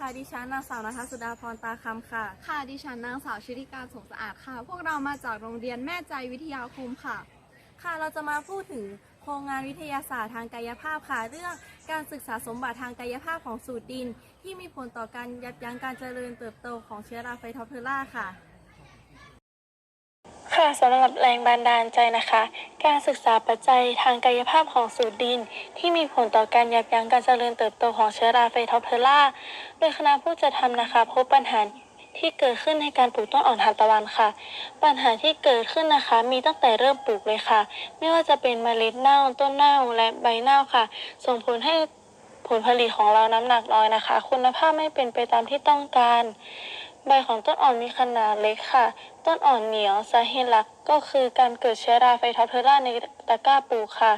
ค่ะ ดิฉันนางสาวนัทสุดาพรตาคำค่ะ ค่ะ ดิฉันนางสาวชิริการสงสะอาดค่ะ พวกเรามาจากโรงเรียนแม่ใจวิทยาคมค่ะ ค่ะ เราจะมาพูดถึงโครงงานวิทยาศาสตร์ทางกายภาพค่ะ เรื่องการศึกษาสมบัติทางกายภาพของสูตรดิน ที่มีผลต่อการยับยั้งการเจริญเติบโตของเชื้อราไฟท็อปเทอร่าค่ะ ค่ะสำหรับแรงบันดาลใจนะคะ การศึกษาปัจจัยทางกายภาพของสูตรดิน ที่มีผลต่อการยับยั้งการเจริญเติบโตของเชื้อราไฟทอเทอร่า โดยคณะผู้จัดทำนะคะ พบปัญหาที่เกิดขึ้นในการปลูกต้นอ่อนทานตะวันค่ะ ปัญหาที่เกิดขึ้นนะคะ มีตั้งแต่เริ่มปลูกเลยค่ะ ไม่ว่าจะเป็นเมล็ดเน่าต้นเน่าและใบเน่าค่ะ ส่งผลให้ผลผลิตของเราน้ำหนักน้อยนะคะ คุณภาพไม่เป็นไปตามที่ต้องการ ใบของต้นอ่อนมีขนาดเล็กค่ะ ต้นอ่อนเหนียวสาเหตุหลักก็คือการเกิดเชื้อราไฟท็อปเทอร่าในตะกร้าปลูกค่ะ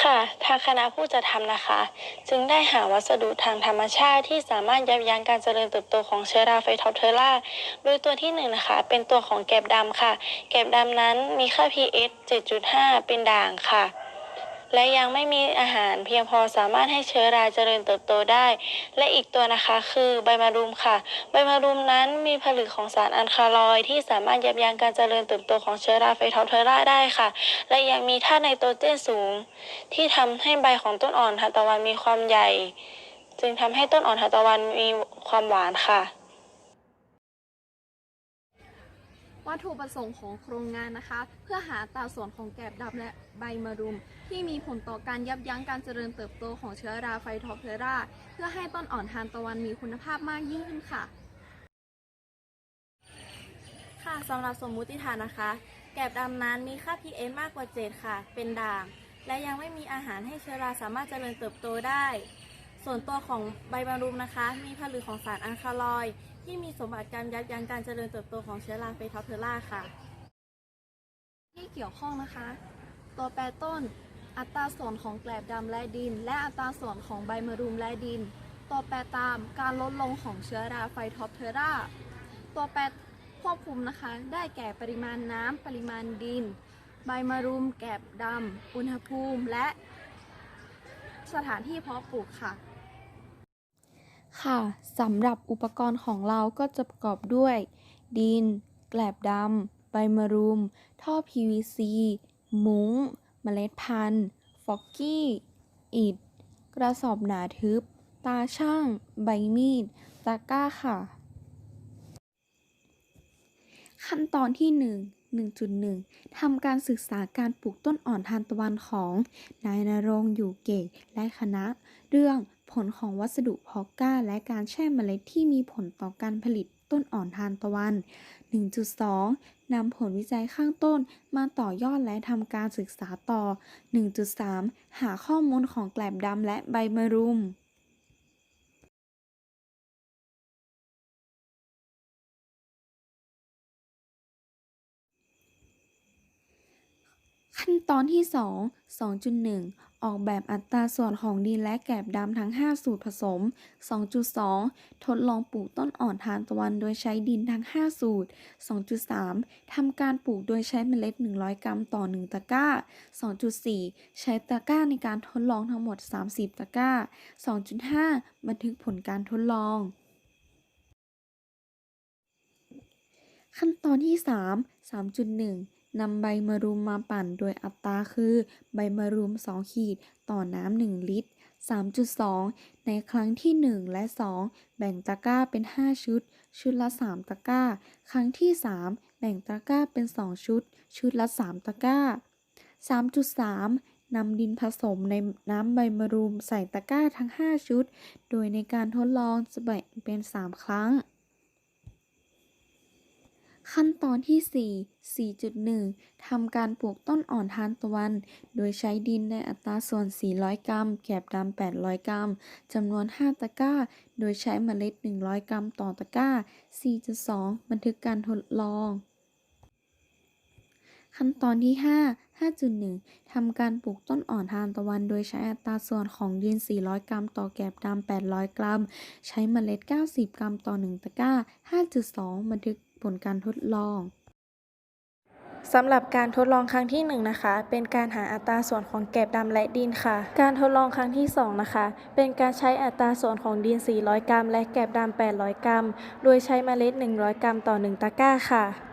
ค่ะ ทางคณะผู้จัดทำนะคะ จึงได้หาวัสดุทางธรรมชาติที่สามารถยับยั้งการเจริญเติบโตของเชื้อราไฟท็อปเทอร่า โดยตัวที่หนึ่งนะคะ เป็นตัวของแกบดำค่ะ แกบดำนั้นมีค่า pH 7.5 เป็นด่างค่ะ และยังไม่มีอาหารเพียงพอสามารถให้เชื้อราเจริญเติบโตได้ และอีกตัวนะคะคือใบมะรุมค่ะ ใบมะรุมนั้นมีผลึกของสารอัลคาลอยที่สามารถยับยั้งการเจริญเติบโตของเชื้อราไฟทอปเทอร่าได้ค่ะ และยังมีธาตุไนโตรเจนสูง ที่ทำให้ใบของต้นอ่อนทานตะวันมีความใหญ่ จึงทำให้ต้นอ่อนทานตะวันมีความหวานค่ะ วัตถุประสงค์ของโครงงานนะคะ เพื่อหาตาส่วนของแกบดำและใบมะรุม ที่มีผลต่อการยับยั้งการเจริญเติบโตของเชื้อราไฟทอปเทราเพื่อให้ต้นอ่อนทานตะวันมีคุณภาพมากยิ่งขึ้นค่ะ ค่ะสำหรับสมมุติฐานนะคะ แกบดำนั้นมีค่า pH มากกว่า 7 ค่ะ เป็นด่าง และยังไม่มีอาหารให้เชื้อราสามารถเจริญเติบโตได้ ส่วนตัวของใบบารุมนะคะ มีผลึกของสารอัลคาลอย ที่มีสมบัติการยับยั้งการเจริญเติบโตของเชื้อราไฟทอเทอร่าค่ะ ที่เกี่ยวข้องนะคะ ตัวแปรต้น อัตราส่วนของแกลบดำและดิน และอัตราส่วนของใบมะรุมและดิน ตัวแปรตามการลดลงของเชื้อราไฟท็อปเทอร่าตัวแปรควบคุมนะคะ ได้แก่ปริมาณน้ำปริมาณดิน ใบมะรุม แกลบดำอุณหภูมิและสถานที่เพาะปลูกค่ะ ค่ะสำหรับอุปกรณ์ของเราก็จะประกอบด้วย ดิน แกลบดำใบมะรุม ท่อ PVC มุ้ง เมล็ดพันธุ์ ฟอกกี้ อิฐ กระสอบหนาทึบ ตาช่าง ใบมีด ตะกร้าค่ะ ขั้นตอนที่ 1 1.1 ทำการศึกษาการปลูกต้นอ่อนทานตะวันของ นายนรงอยู่เกตและคณะ เรื่อง ผลของวัสดุพอกก้า และการแช่เมล็ดที่มีผลต่อการผลิตต้นอ่อนทานตะวัน 1.2 นำผลวิจัยข้างต้นมาต่อยอดและทำการศึกษาต่อ 1.3 หาข้อมูลของแกลบดำและใบมะรุมขั้นตอนที่ 2 2.1 ออกแบบอัตราส่วนของดินและแกลบดำทั้ง 5 สูตรผสม 2.2 ทดลองปลูกต้นอ่อนทานตะวันโดยใช้ดินทั้ง 5 สูตร 2.3 ทำการปลูกโดยใช้เมล็ด 100 กรัมต่อ 1 ตะกร้า 2.4 ใช้ตะกร้าในการทดลองทั้งหมด 30 ตะกร้า 2.5 บันทึกผลการทดลอง ขั้นตอนที่ 3 3.1 นำใบมะรุมมาปั่นโดยอัตราคือใบมะรุม 2 ขีดต่อน้ำ 1 ลิตร 3.2 ในครั้งที่ 1 และ 2 แบ่งตะกร้าเป็น 5 ชุด ชุดละ 3 ตะกร้า ครั้งที่ 3 แบ่งตะกร้าเป็น 2 ชุด ชุดละ 3 ตะกร้า 3.3นำดินผสมในน้ำใบมะรุมใส่ตะกร้าทั้ง 5 ชุด โดยในการทดลองจะแบ่งเป็น 3 ครั้ง ขั้นตอนที่ 4 4.1 ทำการปลูกต้นอ่อนทานตะวัน โดยใช้ดินในอัตราส่วน 400 กรัม แกบดำ 800 กรัม จำนวน 5 ตะกร้า โดยใช้เมล็ด 100 กรัมต่อตะกร้า 4.2 บันทึกการทดลอง ขั้นตอนที่ 5 5.1 ทำการปลูกต้นอ่อนทานตะวัน โดยใช้อัตราส่วนของดิน 400 กรัม ต่อแกบดำ 800 กรัม ใช้เมล็ด 90 กรัม ต่อ 1 ตะกร้า 5.2 บันทึก ผลการทดลองสำหรับการทดลองครั้งที่1นะคะ เป็นการหาอัตราส่วนของแกลบดำและดินค่ะ การทดลองครั้งที่ 2 นะคะ เป็นการใช้อัตราส่วนของดิน 400 กรัม และแกลบดำ800 กรัม โดยใช้เมล็ด 100 กรัมต่อ 1 ตะกร้าค่ะ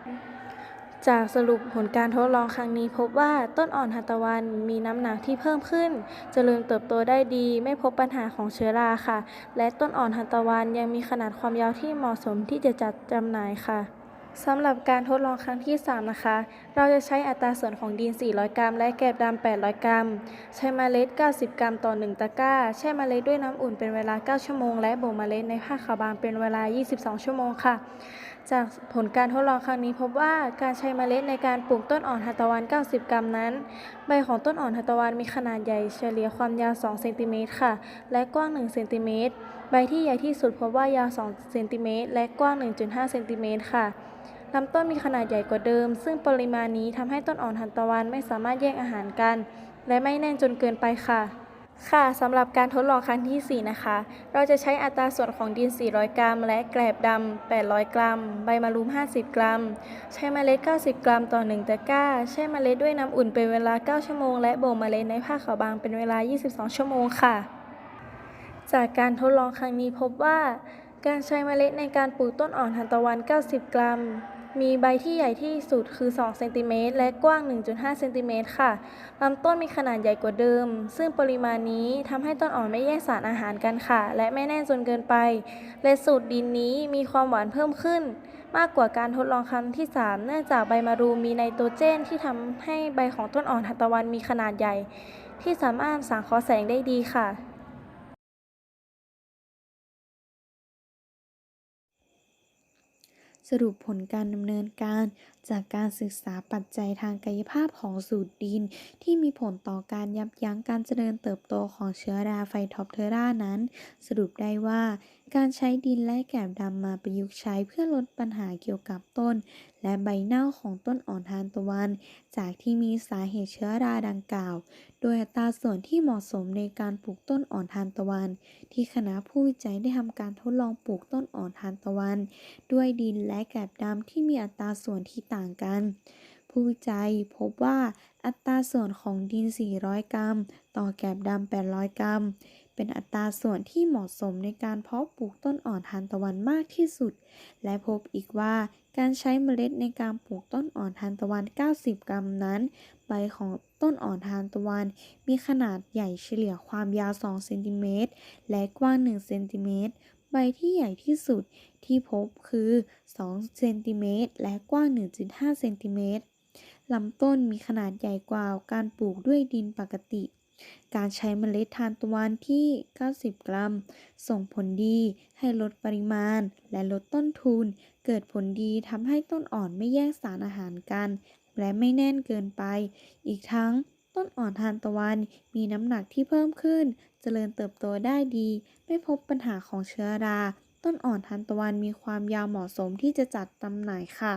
จากสรุปผลการทดลองครั้งนี้พบว่าต้นอ่อนหัตะวันมีน้ำหนักที่เพิ่มขึ้น เจริญเติบโตได้ดี ไม่พบปัญหาของเชื้อราค่ะ และต้นอ่อนทานตะวันยังมีขนาดความยาวที่เหมาะสมที่จะจัดจำหน่ายค่ะ สำหรับการทดลองครั้งที่ 3 นะคะ เราจะใช้อัตราส่วนของดิน 400 กรัม และแกลบดำ 800 กรัม ใช้เมล็ด 90 กรัมต่อ 1 ตะกร้า แช่เมล็ดด้วยน้ำอุ่นเป็นเวลา 9 ชั่วโมง และบ่มเมล็ดในผ้าขาวบางเป็นเวลา 22 ชั่วโมงค่ะ จากผลการทดลองครั้งนี้พบว่าการใช้เมล็ดในการปลูกต้นอ่อนทานตวัน 90 กรัมนั้น ใบของต้นอ่อนทานตวันมีขนาดใหญ่เฉลี่ยความยาว 2 เซนติเมตรค่ะ และกว้าง 1 เซนติเมตร ใบที่ใหญ่ที่สุดพบว่ายาว 2 เซนติเมตร และกว้าง 1.5 เซนติเมตรค่ะ ลำต้นมีขนาดใหญ่กว่าเดิม ซึ่งปริมาณนี้ทำให้ต้นอ่อนทานตะวันไม่สามารถแย่งอาหารกัน และไม่แน่นจนเกินไปค่ะ ค่ะสำหรับการทดลองครั้งที่ 4 นะคะ เราจะใช้อัตราส่วนของดิน 400 กรัม และแกลบดำ 800 กรัม ใบมะรุม 50 กรัม ใช้เมล็ด 90 กรัมต่อ 1 ตะกร้า แช่เมล็ดด้วยน้ำอุ่นเป็นเวลา 9 ชั่วโมง และบ่มเมล็ดในผ้าขาวบางเป็นเวลา 22 ชั่วโมงค่ะ จากการทดลองครั้งนี้พบว่าการใช้เมล็ดในการปลูกต้นอ่อนทานตะวัน 90 กรัม มีใบที่ใหญ่ที่สุดคือ 2 เซนติเมตรและกว้าง 1.5 เซนติเมตรค่ะลำต้นมีขนาดใหญ่กว่าเดิม ซึ่งปริมาณนี้ทำให้ต้นอ่อนไม่แย่งสารอาหารกันค่ะ และไม่แน่นจนเกินไป และสูตรดินนี้มีความหวานเพิ่มขึ้น มากกว่าการทดลองครั้งที่ 3 เนื่องจากใบมะรูมีไนโตรเจนที่ทำให้ใบของต้นอ่อนทานตะวันมีขนาดใหญ่ ที่สามารถสังเคราะห์แสงได้ดีค่ะ สรุปผลการดำเนินการ จากการศึกษาปัจจัยทางกายภาพของสูตรดิน ที่มีผลต่อการยับยั้งการเจริญเติบโตของเชื้อราไฟท็อปเทอร่านั้น สรุปได้ว่าการใช้ดินและแกบดำมาประยุกต์ใช้เพื่อลดปัญหาเกี่ยวกับต้น และใบเน่าของต้นอ่อนทานตะวัน จากที่มีสาเหตุเชื้อราดังกล่าว โดยอัตราส่วนที่เหมาะสมในการปลูกต้นอ่อนทานตะวัน ที่คณะผู้วิจัยได้ทำการทดลองปลูกต้นอ่อนทานตะวัน ด้วยดินและแกบดำที่มีอัตราส่วนที่ต่างกันผู้วิจัยพบว่าอัตราส่วนของดิน 400 กรัม ต่อแกบดำ 800 กรัม เป็นอัตราส่วนที่เหมาะสมในการเพาะปลูกต้นอ่อนทานตะวันมากที่สุด และพบอีกว่าการใช้เมล็ดในการปลูกต้นอ่อนทานตะวัน 90 กรัมนั้น ใบของต้นอ่อนทานตะวัน มีขนาดใหญ่เฉลี่ยความยาว 2 เซนติเมตรและกว้าง 1 เซนติเมตร ใบที่ใหญ่ที่สุดที่พบคือ 2 เซนติเมตรและกว้าง 1.5 เซนติเมตรลำต้นมีขนาดใหญ่กว่าการปลูกด้วยดินปกติ การใช้เมล็ดทานตะวันที่ 90 กรัม ส่งผลดีให้ลดปริมาณและลดต้นทุน เกิดผลดีทำให้ต้นอ่อนไม่แย่งสารอาหารกัน และไม่แน่นเกินไป อีกทั้งต้นอ่อนทานตะวันมีน้ำหนักที่เพิ่มขึ้น เจริญเติบโตได้ดี ไม่พบปัญหาของเชื้อรา ต้นอ่อนทานตะวันมีความยาวเหมาะสมที่จะจัดจำหน่ายค่ะ